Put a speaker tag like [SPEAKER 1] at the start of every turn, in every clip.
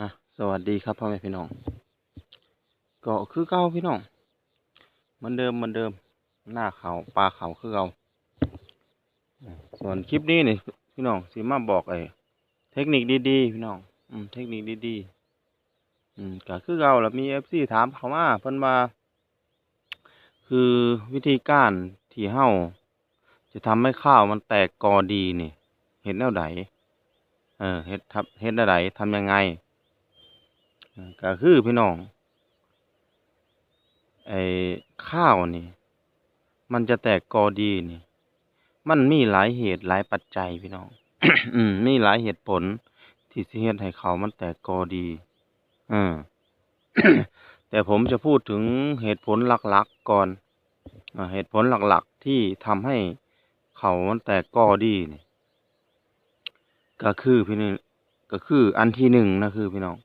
[SPEAKER 1] อะสวัสดีครับพ่อแม่พี่น้อง ก็คือเก่าพี่น้องเหมือนเดิมเหมือนเดิม หน้าเขาปลาเขาคือเกาส่วนคลิปนี้นี่พี่น้องสิมาบอกไอ้เทคนิคดีๆพี่น้อง อืม เทคนิคดีๆอืมก็คือเกาแล้วมีเอฟซีถามเขามาเพิ่นมา คือวิธีการที่เฮาจะทำให้ข้าวมันแตกกอดีนี่เห็นแนวใดเออเฮ็ดทับเฮ็ดแนวใดทำยังไง ก็คือพี่น้อง ไอ้ข้าวนี่ มันจะแตกกอดีนี่ มันมีหลายเหตุหลายปัจจัยพี่น้อง อืม มีหลายเหตุผล ที่สิเฮ็ดให้เขามันแตกกอดีเออแต่ผมจะพูดถึงเหตุผลหลักๆก่อนอเหตุผลหลักๆที่ทำให้เขามันแตกกอดีนี่ก็คือพี่นี่ก็คืออันที่หนึ่งนะคือพี่น้อง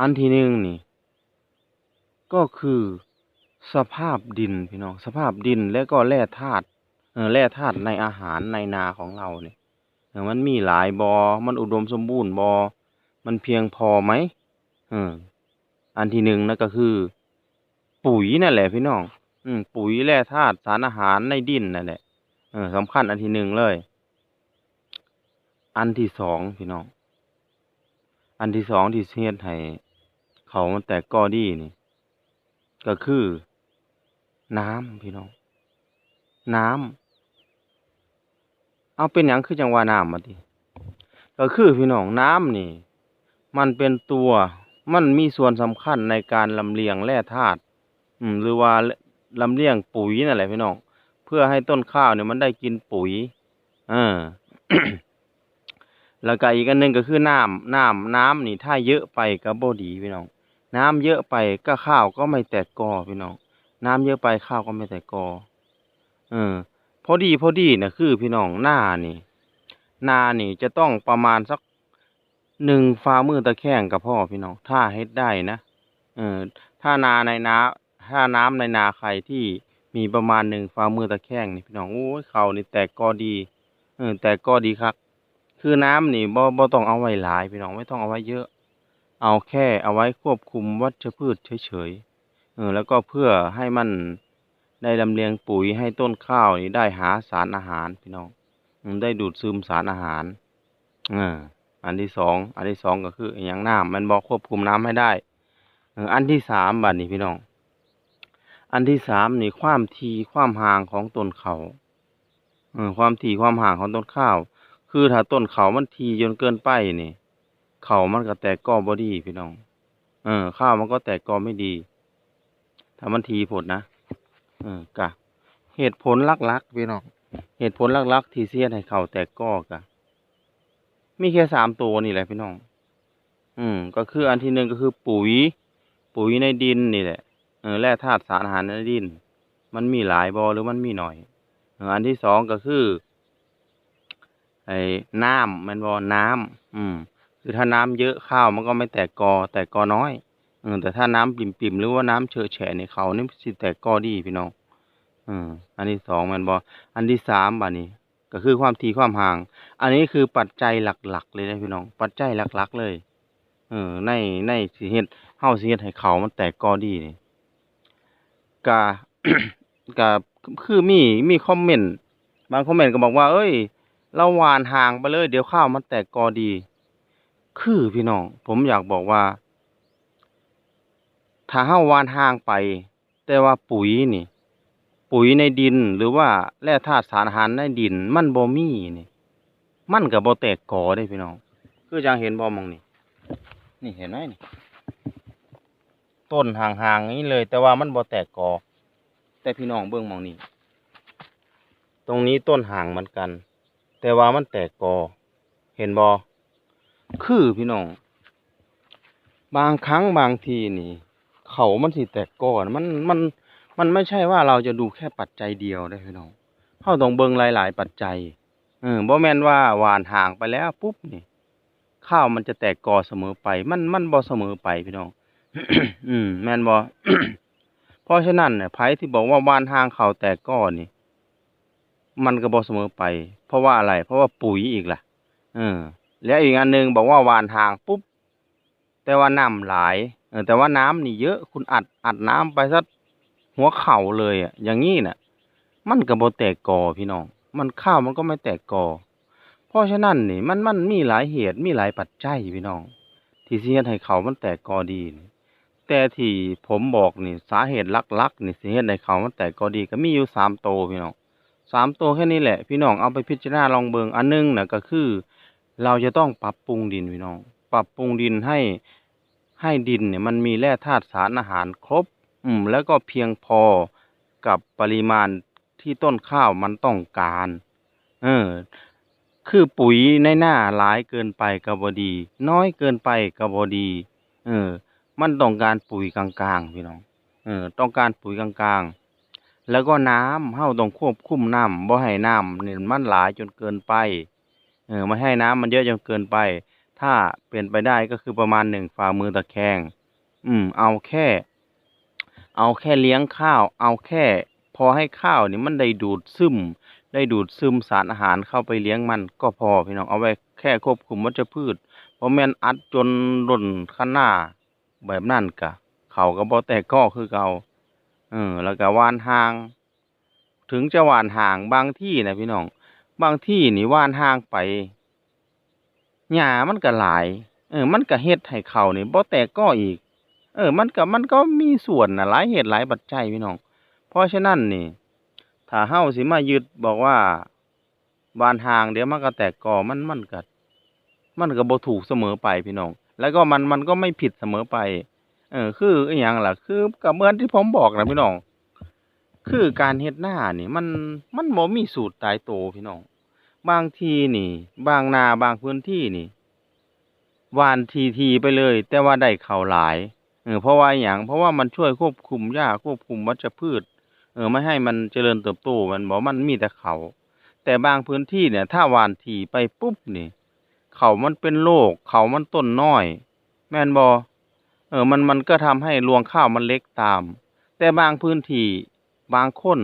[SPEAKER 1] อันที่หนึ่งนี่ ก็คือสภาพดินพี่น้องสภาพดินและก็แร่ธาตุแร่ธาตุในอาหารในนาของเราเนี่ยมันมีหลายบอมันอุดมสมบูรณ์บอมันเพียงพอไหมอออันที่หนึ่งนั่นก็คือ ปุ๋ยนั่นแหละพี่น้อง อืมปุ๋ยแร่ธาตุสารอาหารในดินนั่นแหละเออสำคัญอันที่หนึ่งเลย อันที่สองพี่น้อง อันที่สองที่เฮ็ดให้ เขามันแตกกอดีนี่ ก็คือ น้ำพี่น้อง น้ำเอาเป็นหยังคือจังว่าน้ำมาดิก็คือพี่น้องน้ำนี่ มันเป็นตัวมันมีส่วนสำคัญในการลำเลียงแร่ธาตุอืมหรือว่าลำเลียงปุ๋ยนั่นแหละพี่น้อง เพื่อให้ต้นข้าวเนี่ยมันได้กินปุ๋ยเออแล้วก็อีกอันหนึ่งก็คือน้ำน้ำน้ำนี่ถ้าเยอะไปก็บ่ดีพี่น้อง น้ำเยอะไปก็ข้าวก็ไม่แตกกอพี่น้อง น้ำเยอะไปข้าวก็ไม่แตกกอ เออ พอดีพอดีนะคือพี่น้องหน้านี่นานี่จะต้องประมาณสักหนึ่งฝ่ามือตะแคงกับพ่อพี่น้อง ถ้าเฮ็ดได้นะ เออ ถ้านาในนาถ้าน้ำในนาใครที่มีประมาณหนึ่งฝ่ามือตะแคงนี่พี่น้องโอ้ยเขานี่แตกกอดี เออ แตกกอดีครับ คือน้ำนี่บ่บ่ต้องเอาไว้หลายพี่น้องไม่ต้องเอาไว้เยอะ เอาแค่เอาไว้ควบคุมวัชพืชเฉยๆเออแล้วก็เพื่อให้มันได้ลำเลียงปุ๋ยให้ต้นข้าวนี่ได้หาสารอาหารพี่น้องได้ดูดซึมสารอาหารเอออันที่สองอันที่สองก็คืออย่างน้ำมันบอกควบคุมน้ำให้ได้อันที่สามบัดนี้พี่น้อง อันที่สามนี่ความทีความห่างของต้นเขาเออความถี่ความห่างของต้นข้าว คือถ้าต้นเขามันทีจนเกินไปนี่ เขามันก็แตกก้อบ่ดีพี่น้อง เออ ข้าวมันก็แตกก้อไม่ดีถ้ามันทีผลนะ เออกะ เหตุผลหลักๆพี่น้อง เหตุผลหลักๆที่เสียให้เขาแตกก้อกะ มีแค่สามตัวนี่แหละพี่น้อง อืม ก็คืออันที่หนึ่งก็คือปุ๋ย ปุ๋ยในดินนี่แหละ เออ แร่ธาตุสารอาหารในดิน มันมีหลายบอหรือมันมีหน่อยเอออันที่สองก็คือ ไอ้น้ำแมันบอน้ำอืม คือถ้าน้ำเยอะข้าวมันก็ไม่แตกกอแตกกอน้อยเออแต่ถ้าน้ำปิ่มๆหรือว่าน้ำเฉอะแฉะในเขานี่สิแตกกอดีพี่น้องอืมอันที่สองแมันบออันที่สามบัดนี้ก็คือความถี่ความห่าง อันนี้คือปัจจัยหลัก ๆ เลยนะพี่น้อง ปัจจัยหลัก ๆ เลย เออ ในในสิเฮ็ดเฮาสิเฮ็ดให้เขามันแตกกอดีนี่กะกะคือมีมีคอมเมนต์บางคอมเมนต์ก็บอกว่า เอ้ยเราหวานห่างไปเลย เดี๋ยวข้าวมันแตกกอดี คือพี่น้อง ผมอยากบอกว่า ถ้าเฮาวานห่างไป แต่ว่าปุ๋ยนี่ ปุ๋ยในดินหรือว่าแร่ธาตุสารอาหารในดิน มันบ่มีนี่ มันก็บ่แตกกอเด้พี่น้อง คือจังเห็นบ่มองนี่ นี่เห็นไหมนี่ ต้นห่างๆนี้เลย แต่ว่ามันบ่แตกกอแต่พี่น้องเบิ่งมองนี่ตรงนี้ต้นห่างเหมือนกัน แต่ว่ามันแตกกอ เห็นบ่ คือพี่น้อง บางครั้งบางทีนี่ เขามันสิแตกกอนมันมันมันไม่ใช่ว่าเราจะดูแค่ปัจจัยเดียวได้พี่น้องเราต้องเบิ่งหลาย ๆ ปัจจัย เออบ่แม่นว่าหวานห่างไปแล้วปุ๊บนี่ข้าวมันจะแตกกอเสมอไป มันมันบ่เสมอไปพี่น้อง อืม แม่นบ่เพราะฉะนั้นเนี่ยไผที่บอกว่าหวานห่างเขาแตกกอนี่ มันก็บ่เสมอไป เพราะว่าอะไร เพราะว่าปุ๋ยอีกล่ะ เออ แล้วอีกอันหนึงบอกว่าวานห่างปุ๊บ แต่ว่าน้ำหลายเออแต่ว่าน้ำนี่เยอะคุณอัดอัดน้ำไปสักหัวเข่าเลยอะ อย่างงี้น่ะ มันก็บ่แตกกอพี่น้อง มันข้าวมันก็ไม่แตกกอ เพราะฉะนั้นนี่ มันมันมีหลายเหตุมีหลายปัจจัยพี่น้อง ที่สิเฮ็ดให้เขามันแตกกอดีนี่แต่ที่ผมบอกนี่สาเหตุลักๆนี่สิเฮ็ดให้เขามันแตกกอดีก็มีอยู่สามโตวพี่น้องสามโตวแค่นี้แหละ พี่น้องเอาไปพิจารณาลองเบิงอันหนึงน่ะก็คือ เราจะต้องปรับปรุงดินพี่น้อง ปรับปรุงดินให้ให้ดินเนี่ยมันมีแร่ธาตุสารอาหารครบ อืม แล้วก็เพียงพอกับปริมาณที่ต้นข้าวมันต้องการ เออ คือปุ๋ยในหน้าหลายเกินไปก็บ่ดี น้อยเกินไปก็บ่ดี เออ มันต้องการปุ๋ยกลางๆพี่น้อง เออ ต้องการปุ๋ยกลางๆ แล้วก็น้ำเฮาต้องควบคุมน้ำบ่ให้น้ำเนี่มันหลายจนเกินไป เออไม่ให้น้ำมันเยอะจนเกินไป ถ้าเป็นไปได้ก็คือประมาณหนึ่งฝ่ามือตะแคง อืม เอาแค่ เอาแค่เลี้ยงข้าว เอาแค่ พอให้ข้าวนี่มันได้ดูดซึม ได้ดูดซึมสารอาหารเข้าไปเลี้ยงมันก็พอพี่น้องเอาไว้แค่ควบคุมวัชพืชบ่แม่นอัดจนล้นคันหน้าแบบนั้นกะ เขาก็บ่แตกกอคือเกาเออ แล้วก็วานห่าง ถึงจะหวานห่างบางที่นะพี่น้อง บางที่นี่ว่านห่างไปหญ้ามันก็หลาย เออ มันก็เฮ็ดให้เขานี่บ่แตกกออีก เออ มันก็มันก็มีส่วนนะหลายเหตุหลายปัจจัยพี่น้อง เพราะฉะนั้นนี่ ถ้าเฮาสิมายึดบอกว่าหว่านห่างเดี๋ยวมันก็แตกกอมันมันก็มันก็บ่ถูกเสมอไปพี่น้อง แล้วก็มันมันก็ไม่ผิดเสมอไป เออ คืออีหยังล่ะ คือก็เหมือนที่ผมบอกนะพี่น้อง คือการเฮ็ดหนานี่มันมันบ่มีสูตรตายตัวพี่น้อง บางทีนี่ บางนาบางพื้นที่นี่หว่านทีๆไปเลย แต่ว่าได้ข้าวหลายเออเพราะว่าอิหยังเพราะว่ามันช่วยควบคุมหญ้าควบคุมวัชพืช เออไม่ให้มันเจริญเติบโตมันบ่มันมีแต่เขาแต่บางพื้นที่เนี่ย ถ้าหว่านถี่ไปปุ๊บนี่ เขามันเป็นโรคเขามันต้นน้อย แม่นบ่เออมันมันก็ทำให้รวงข้าวมันเล็กตาม แต่บางพื้นที่ บางคน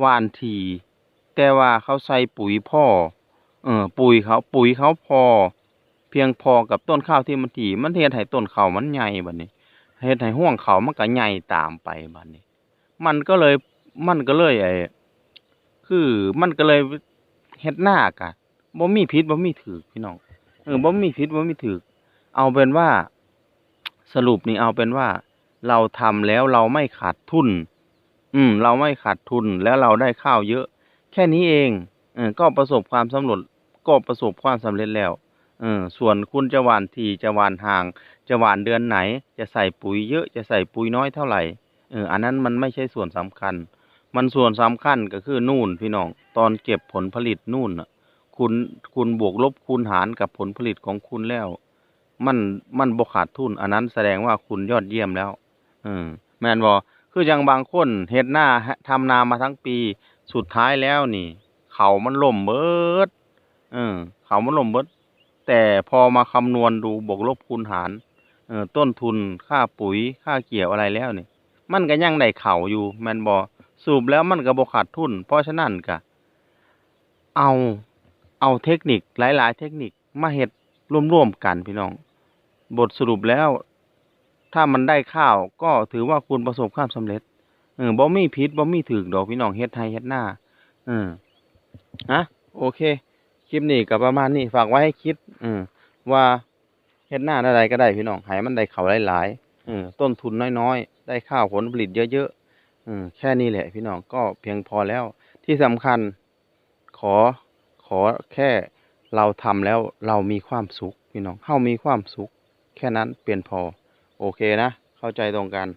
[SPEAKER 1] หว่านถี่แต่ว่าเขาใส่ปุ๋ยพ่อ เออปุ๋ยเขาปุ๋ยเขาพอ เพียงพอกับต้นข้าวที่มันถี่มันเฮ็ดให้ต้นข้าวมันใหญ่บัดนี้เฮ็ดให้ห้วงเขามันก็ใหญ่ตามไปบัดนี้ มันก็เลยมันก็เลยไอ้คือมันก็เลยเฮ็ดนากะบ่มีผิดบ่มีถูกพี่น้องเออบ่มีผิดบ่มีถูกเอาเป็นว่าสรุปนี่เอาเป็นว่า เราทำแล้วเราไม่ขาดทุน อืม เราไม่ขาดทุนแล้วเราได้ข้าวเยอะ แค่นี้เองเออก็ประสบความสำเร็จก็ประสบความสำเร็จแล้วเออส่วนคุณจะหว่านถี่จะหว่านห่าง จะหว่านเดือนไหน จะใส่ปุ๋ยเยอะจะใส่ปุ๋ยน้อยเท่าไหร่เอออันนั้นมันไม่ใช่ส่วนสำคัญ มันส่วนสำคัญก็คือนู่นพี่น้องตอนเก็บผลผลิตนู่นน่ะคุณคุณบวกลบคูณหารกับผลผลิตของคุณแล้ว มันมันบ่ขาดทุน อันนั้นแสดงว่าคุณยอดเยี่ยมแล้วเออแม่นบ่ คือจั่างบางคนเฮ็ดหน้าทำนามาทั้งปี สุดท้ายแล้วนี่ เขามันล่มเบิด เออ เขามันล่มเบิด แต่พอมาคำนวณดูบวกลบคูณหาร เออ ต้นทุนค่าปุ๋ยค่าเกี่ยวอะไรแล้วนี่ มันก็ยังได้เข้าอยู่แมนบ่สรุปแล้วมันก็บ่ขาดทุน เพราะฉะนั้นก็เอาเอาเทคนิคหลาย ๆ เทคนิคมาเฮ็ดร่วมๆกันพี่น้อง บทสรุปแล้ว ถ้ามันได้ข้าวก็ถือว่าคุณประสบความสำเร็จเออบ่มีผิดบ่มีถูกดอกพี่น้องเฮ็ดไร่เฮ็ดหน้าเอออะโอเค คลิปนี้ก็ประมาณนี้ฝากไว้ให้คิดอือว่าเฮ็ดหน้าแนวใดก็ได้พี่น้องให้มันได้ข้าวหลายๆเออต้นทุนน้อยๆ ได้ข้าวผลผลิตเยอะๆอือแค่นี้แหละ พี่น้องก็เพียงพอแล้ว ที่สำคัญขอขอแค่เราทำแล้วเรามีความสุขพี่น้องเรามีความสุข แค่นั้นเพียงพอ โอเคนะ เข้าใจตรงกัน